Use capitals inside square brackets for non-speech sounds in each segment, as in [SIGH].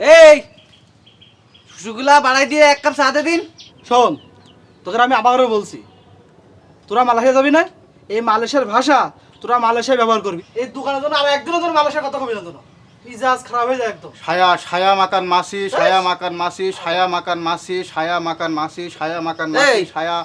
এই সুগুলা বাড়াই দিয়ে এক কাপ চা দে দিন। শোন তোকে আমি আবারও বলছি তোরা মালয়েশিয়া যাবি না? এই মালয়েশিয়ার ভাষা তোরা মালয়েশিয়ায় ব্যবহার করবি। এই দোকানের জন্য আর একদিনও তোর মালয়েশিয়ার কথা কবি না তোর মিজাজ খারাপ হয়ে যায় একদম। সায়া সায়া মাকান মাসি সায়া মাকান মাসি সায়া মাকান মাসি সায়া মাকান মাসি সায়া মাকান মাসি এই। সায়া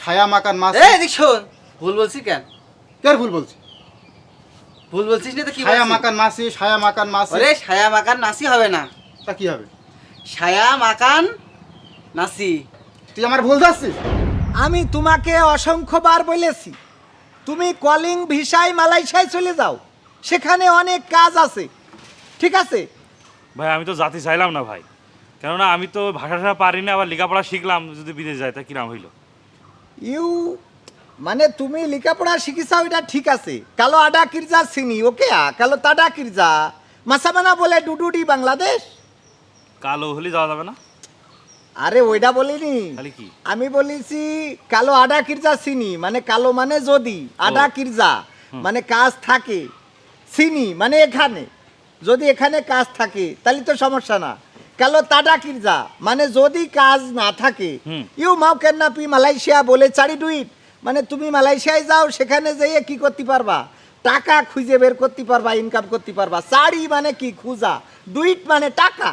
সায়া মাকান মাসি। এই দেখ শোন ভুল বলছি কেন? ভুল বলছি? ভুল বলছিস না তো কি সায়া মাকান মাসি মাকান মাসি। ওরে ছায়া মাকান নাসি হবে না। তা কি হবে? ছায়া মাকান নাসি। তুই আমার ভুল যাচ্ছিস আমি তোমাকে অসংখ্যবার বলেছি তুমি কলিং ভিসায় মালয়েশিয়ায় চলে যাও সেখানে অনেক কাজ আছে ঠিক আছে? ভাই আমি তো জাতি চাইলাম না ভাই কেননা আমি তো ভাষাটা পারি না আবার লেখাপড়া শিখলাম যদি বিদেশ যায় তা কিরাম হইল? ইউ মানে তুমি লেখাপড়া শিখিছাও এটা ঠিক আছে। কালো আডা কিরজা চিনি ওকে? আ কালো তাডা কিরজা মাসামানা বলে ডুডুডি বাংলাদেশ? কালো হলে যাওয়া যাবে না? আরে ওইটা বলিনি। তাহলে কি? আমি বলেছি কালো আডা কিরজা চিনি মানে কালো মানে যদি আডা কিরজা মানে কাজ থাকে। চিনি মানে এখানে যদি এখানে কাজ থাকে তাহলে তো সমস্যা না। কালো তাডা কিরজা মানে যদি কাজ না থাকে ইউ মাও কেন না পি মালয়েশিয়া বলে চারি ডুইট মানে তুমি মালয়েশিয়ায় যাও সেখানে যেয়ে কি করতে পারবা? টাকা খুঁজে বের করতে পারবা ইনকাম করতে পারবা। চারি মানে কি? খুঁজা। ডুইট মানে টাকা।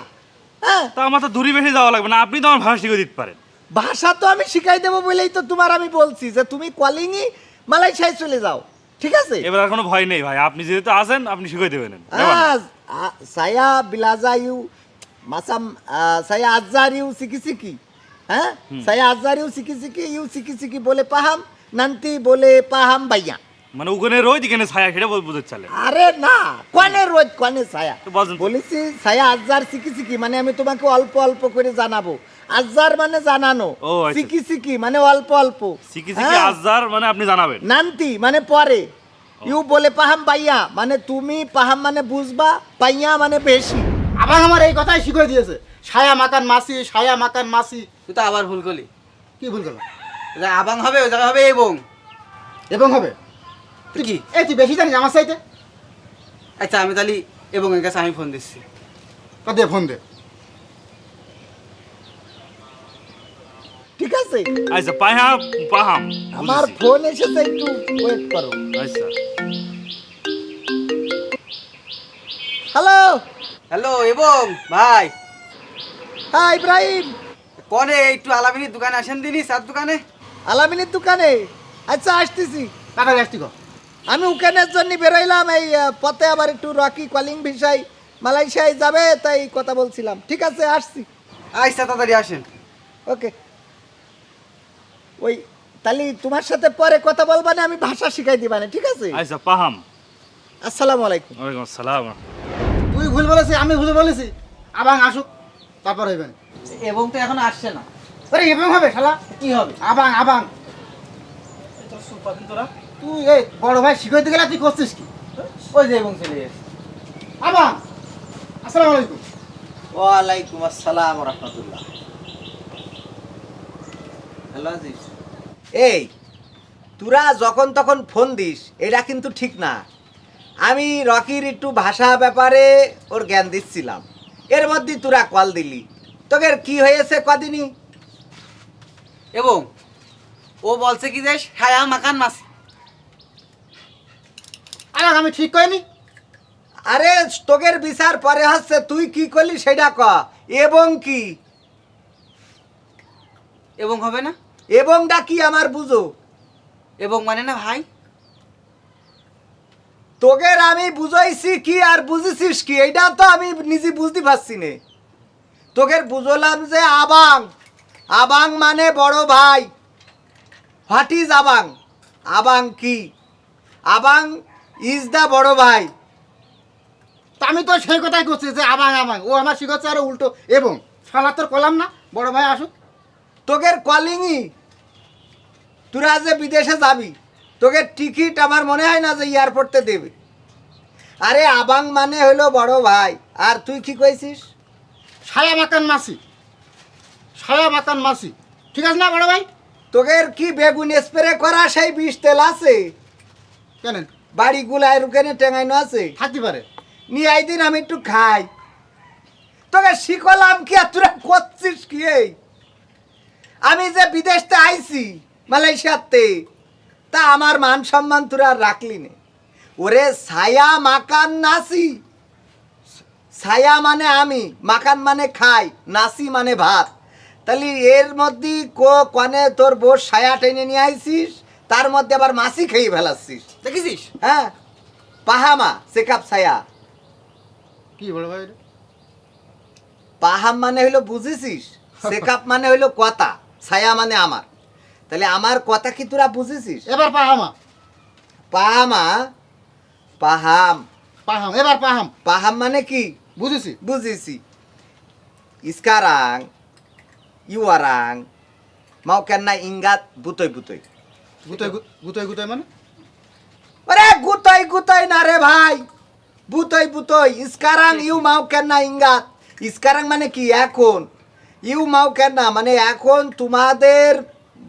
হ্যাঁ। তা আমার তো দূরে বেশি যাওয়া লাগবে না আপনি তো আমার ভাষা শিখে দিতে পারেন। ভাষা তো আমি শিখাই দেবো বলেই তো তোমার আমি বলছি যে তুমি কলিংই মালয়েশিয়ায় চলে যাও ঠিক আছে? এবার আর কোনো ভয় নেই ভাই আপনি যেহেতু আছেন আপনি শিখে দেবেন। আজ, আ- saya belajar you macam uh, saya ajar you হ্যাঁ? saya ajar you siki-siki you siki-siki boleh paham nanti boleh paham banyak মানে ওখানে রোজ এখানে ছায়া সেটা বল- বুঝতে চালে। আরে না কোনে রোজ কোনে ছায়া? তো। বলেছি ছায়া আজার সিকি সিকি মানে আমি তোমাকে অল্প অল্প করে জানাব। আজার মানে জানানো ও, আচ্ছা। সিকি সিকি মানে অল্প অল্প। শিখি শিখি হ্যাঁ? আজার মানে আপনি জানাবেন। নান্তি মানে পরে। ইউ বলে পাহাম পাইয়া মানে তুমি পাহাম মানে বুঝবা পাইয়া মানে বেশি। আবার আমার এই কথাই শিখিয়ে দিয়েছে। সায়া মাকান মাসি সায়া মাকান মাসি। তুই তো আবার ভুল করলি। কি ভুল করলাম? আবাং হবে ওই জায়গায় হবে এবং এবং হবে? তুই কি? এই তুই বেশি জানিস আমার সাইতে আচ্ছা আমি তাহলে এবং এর কাছে আমি ফোন দিচ্ছি। তা দে ফোন দে। ঠিক আছে? আচ্ছা পাহা পাহাম আমার ফোন এসেছে একটু ওয়েট করো। আচ্ছা। হ্যালো হ্যালো এবং ভাই। হ্যাঁ ইব্রাহিম। কনে একটু আলামিনীর দোকানে আসেন দিনি চার দোকানে? আলামিনের দোকানে? আচ্ছা আসতেছি। তাড়াতাড়ি আসতি কর আমি উকানের জন্য বেরোইলাম এই পথে আবার একটু রকি কলিং ভিসায় মালয়েশিয়ায় যাবে তাই কথা বলছিলাম। ঠিক আছে আসছি। আচ্ছা তাড়াতাড়ি আসেন। ওকে। ওই তাহলে তোমার সাথে পরে কথা বলবা না আমি ভাষা শিখাই দিবা না ঠিক আছে? আচ্ছা পাহাম। আসসালামু আলাইকুম। ওয়ালাইকুম আসসালাম। তুই ভুল বলেছিস আমি ভুল বলেছি। আবার আসুক তারপর হইবে না। এবং তো এখন আসছে না। আরে এবং হবে শালা। কি হবে? আবাং আবাং। তোরা? তুই এই বড় ভাই শিখাইতে গেলে তুই করছিস কি? ওই যে এবং চলে গেছে আবাং আসসালামু আলাইকুম। ওয়ালাইকুম আসসালাম রহমতুল্লাহ। হ্যালো আজিজ। এই তোরা যখন তখন ফোন দিস এটা কিন্তু ঠিক না। আমি রকির একটু ভাষা ব্যাপারে ওর জ্ঞান দিচ্ছিলাম। এর মধ্যে তোরা কল দিলি। তোকে কি হয়েছে কদিনই? এবং ও বলছে কি যে ছায়া মাকান মাস। আবাং আমি ঠিক করিনি আরে তোকের বিচার পরে হচ্ছে তুই কি করলি সেটা ক। এবং কি? এবং হবে না? এবংটা কি আমার বুঝো? এবং মানে না ভাই? তোকের আমি বুঝাইছি কি আর বুঝেছিস কি এটা তো আমি নিজে বুঝতে পারছি না। তোকের বুঝলাম যে আবাং। আবাং মানে বড় ভাই। What is আবাং? আবাং কি? আবাং ইজ দা বড় ভাই। আমি তো সেই কথাই করছি যে আবাং আবাং ও আমার শিখাচ্ছে আর উল্টো। এবং শালা তোর কলাম না? বড় ভাই আসুক। তোকের কলিংই। তোরা যে বিদেশে যাবি তোকে টিকিট আমার মনে হয় না যে এয়ারপোর্টে দেবে। আরে আবাং মানে হলো বড় ভাই। আর তুই কি কইছিস? সায়া মাকান মাসি। সায়া মাকান মাসি। ঠিক আছে না বড় ভাই? তোকের কি বেগুন স্প্রে করা সেই বিষ তেল আছে? কেন বাড়িগুলায় রুকেনে টেঙাইনো আছে? থাকতে পারে। নিয়ে আই দিন আমি একটু খাই। তোকে শিখলাম কি আর তোরা করছিস কি এই? আমি যে বিদেশতে আইছি মালয়েশিয়াতে তা আমার মান সম্মান তোরা আর রাখলি নে। ওরে ছায়া মাকান নাসি। ছায়া মানে আমি মাকান মানে খাই নাসি মানে ভাত। তাহলে এর মধ্যে কো কনে তোর বোর ছায়া টেনে নিয়ে আইছিস? তার মধ্যে আবার মাসি খেয়ে ফেলাচ্ছিস। দেখেছিস হ্যাঁ। পাহামা সেকাপ ছায়া। কি বড় ভাই পাহাম মানে হইল বুঝেছিস? [LAUGHS] সেকাপ মানে হইল কথা। ছায়া মানে আমার। তাহলে আমার কথা কি তোরা বুঝেছিস? এবার পাহামা। পাহামা পাহাম। পাহাম এবার পাহাম। পাহাম মানে কি? বুঝেছি। বুঝেছি। ইস্কারাং ইউয়ারাং মাও কেন না ইঙ্গাত বুতই বুতই। গুতোয় গু- গুতোয় গুতোয় মানে? আরে গুতই গুতই না রে ভাই। বুতই বুতই। ইস্কারাং ইউ মাও কেন ইঙ্গাত? ইস্কারাং মানে কি? এখন। ইউ মাও কেন মানে এখন তোমাদের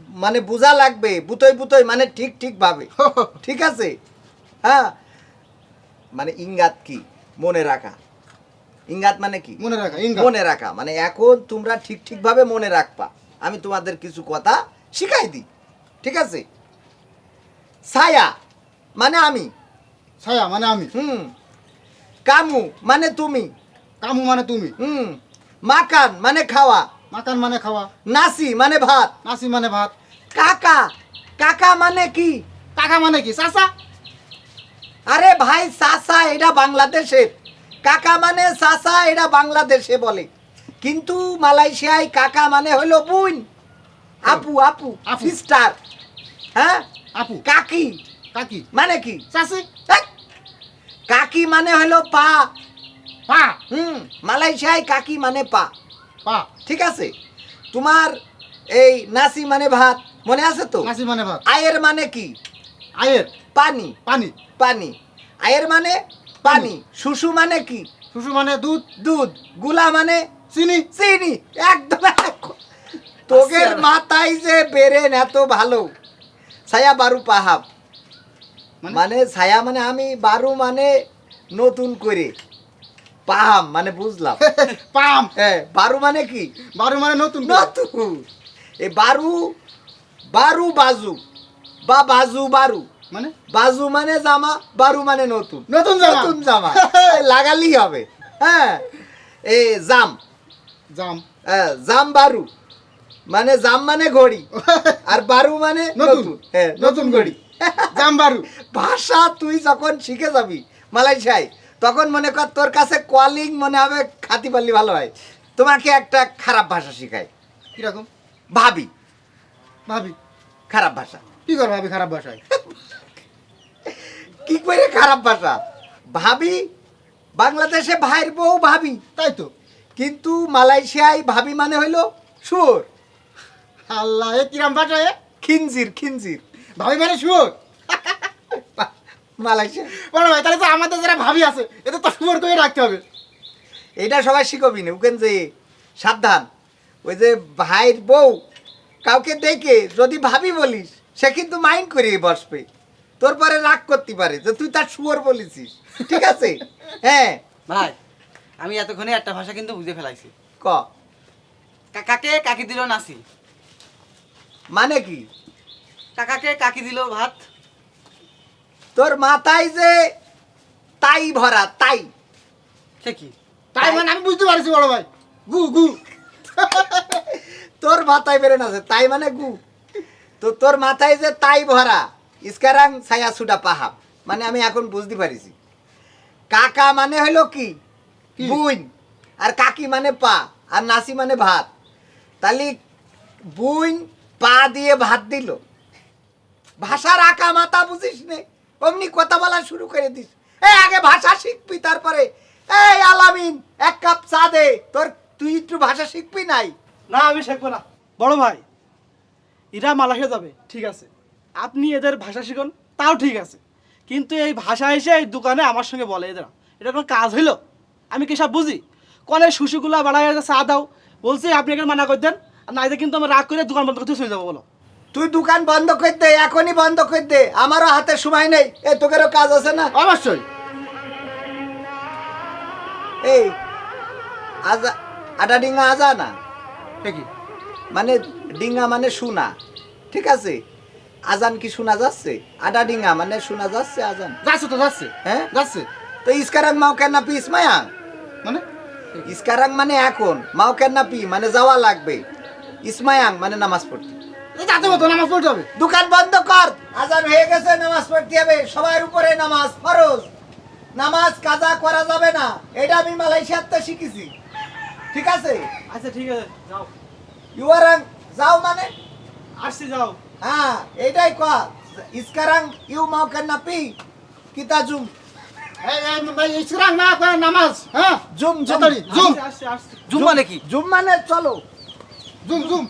মানে বোঝা লাগবে। বুতই বুতই মানে ঠিক ঠিক ভাবে। [LAUGHS] ঠিক আছে? হ্যাঁ? মানে ইঙ্গাত কি? মনে রাখা। ইঙ্গাত মানে কি? মনে রাখা মনে রাখা। মানে এখন তোমরা ঠিক ঠিকভাবে মনে রাখবা। আমি তোমাদের কিছু কথা শিখাই দিই। ঠিক আছে? ছায়া মানে আমি। ছায়া মানে আমি। হুম। কামু মানে তুমি। কামু মানে তুমি। হুম। মাকান মানে খাওয়া। মাকান মানে খাওয়া। নাসি মানে ভাত। নাসি মানে ভাত। কাকা কাকা মানে কি? কাকা মানে কি? চাচা? আরে ভাই সাসা এটা বাংলাদেশের কাকা মানে সাসা এটা বাংলাদেশে বলে। কিন্তু মালয়েশিয়ায় কাকা মানে হলো বোন। আপু আপু আপু। সিস্টার হ্যাঁ? আপু। কাকি। কাকি। মানে কি? এই, কাকি মানে হলো পা। পা। হুম মালয়েশিয়ায় কাকি মানে পা। পা। ঠিক আছে? তোমার এই নাসি মানে ভাত মনে আছে তো? নাসি মানে ভাত। আয়ের মানে কি? আয়ের। পানি। পানি। পানি। আয়ের মানে পানি। শুশু মানে কি? শুশু মানে দুধ। দুধ। গুলা মানে চিনি। চিনি। একদম এক। তোগের মাথায় যে বেরেন এত ভালো। ছায়া বারু পাহাব। মানে? মানে ছায়া মানে আমি বারু মানে নতুন করে। পাহাম মানে বুঝলাম। [LAUGHS] পাম হ্যাঁ বারু মানে কি? বারু মানে নতুন। নতুন। এই বারু বারু বাজু বা বাজু বারু। মানে? বাজু মানে জামা বারু মানে নতুন। নতুন জামা। নতুন জামা। [LAUGHS] লাগালি হবে। হ্যাঁ এই জাম। জাম। হ্যাঁ, জাম বারু। মানে জাম মানে ঘড়ি আর বারু মানে নতুন। হ্যাঁ নতুন ঘড়ি জাম বারু। ভাষা তুই যখন শিখে যাবি মালয়েশিয়ায় তখন মনে কর তোর কাছে কলিং মনে হবে খাতি পারলি ভালো হয়। তোমাকে একটা খারাপ ভাষা শিখায় কীরকম? ভাবি। ভাবি। খারাপ ভাষা। কি কর ভাবি খারাপ ভাষায় কি করে খারাপ ভাষা? ভাবি বাংলাদেশে ভাইয়ের বউ ভাবি। তাই তো। কিন্তু মালয়েশিয়ায় ভাবি মানে হইল শুয়োর। আল্লাহ এ কিরাম ভাষা এ? খিনজির খিনজির। ভাবি মানে শুয়োর? মালয়েশিয়া বড় ভাই তাহলে তো আমাদের যারা ভাবি আছে এটা তো শুয়োর করে রাখতে হবে। এটা সবাই শিখবি না ওখান যে সাবধান। ওই যে ভাইয়ের বউ কাউকে দেখে যদি ভাবি বলিস সে কিন্তু মাইন্ড করে বসবে। তোর পরে রাগ করতে পারে যে তুই তার শুয়োর বলেছিস ঠিক আছে? হ্যাঁ। ভাই আমি এতক্ষণে একটা ভাষা কিন্তু বুঝে ফেলাইছি। ক? কাকাকে কাকি? দিল নাসি মানে কি? কাকাকে কাকি দিল ভাত। তোর মাথায় যে তাই ভরা তাই। সে কি? তাই মানে আমি বুঝতে পারছি বড় ভাই। গু গু। তোর মাথায় বেরেন আছে তাই মানে গু। তো তোর মাথায় যে তাই ভরা ইস্কারাং ছায়া সুডা পাহাব। মানে আমি এখন বুঝতে পারিছি। কাকা মানে হলো কি? কি? বুইন। আর কাকি মানে পা আর নাসি মানে ভাত। তাহলে বুইন পা দিয়ে ভাত দিল। ভাষার আঁকা মাথা বুঝিস নে। অমনি কথা বলা শুরু করে দিস। এই আগে ভাষা শিখবি, তারপরে এই আলামিন, এক কাপ চা দে। তোর, তুই একটু ভাষা শিখবি নাই? না, আমি শিখব না। বড় ভাই এরা মালয়েশিয়া যাবে, ঠিক আছে। আপনি এদের ভাষা শিখুন, তাও ঠিক আছে। কিন্তু এই ভাষা এসে এই দোকানে আমার সঙ্গে বলে এদের এটা কোনো কাজ হইল? আমি কি সব বুঝি? কলে শুশুগুলা বাড়াই চা দাও, বলছি আপনি এখানে মানা করে দেন। নাইতে কিন্তু আমি রাগ করে দোকান বন্ধ করতে চলে যাব বলো। তুই দোকান বন্ধ করে দে এখনই বন্ধ করে দে। আমারও হাতে সময় নেই। এ তোকেরও কাজ আছে না? অবশ্যই। এই আজা আটা ডিঙ্গা আজা না? ঠিকই মানে ডিঙ্গা মানে শোনা ঠিক আছে? আজান কি শোনা যাচ্ছে? আটা ডিঙ্গা মানে শোনা যাচ্ছে আজান। যাচ্ছে তো যাচ্ছে। হ্যাঁ? যাচ্ছে। তো ইসকারাং মাও কেন না পি ইসমায়া মানে? ইসকারাং মানে এখন মাও কেন পি মানে যাওয়া লাগবে। ইসমায়াং মানে নামাজ পড়তে। যাতে মতো নামাজ পড়তে হবে? দোকান বন্ধ কর। আজান হয়ে গেছে নামাজ পড়তে হবে। সবার উপরে নামাজ ফরজ। নামাজ কাজা করা যাবে না। এটা আমি মালয়েশিয়াতে শিখেছি। ঠিক আছে? আচ্ছা ঠিক আছে যাও। ইউয়ারাং যাও মানে? আসছি যাও। হ্যাঁ কর ইসকারাং ইউ মাও কেন না পি কিতা জুম ইসরাং না নামাজ হ্যাঁ? জুম জুম। জুম। মানে কি? জুম মানে চলো। Zoom zoom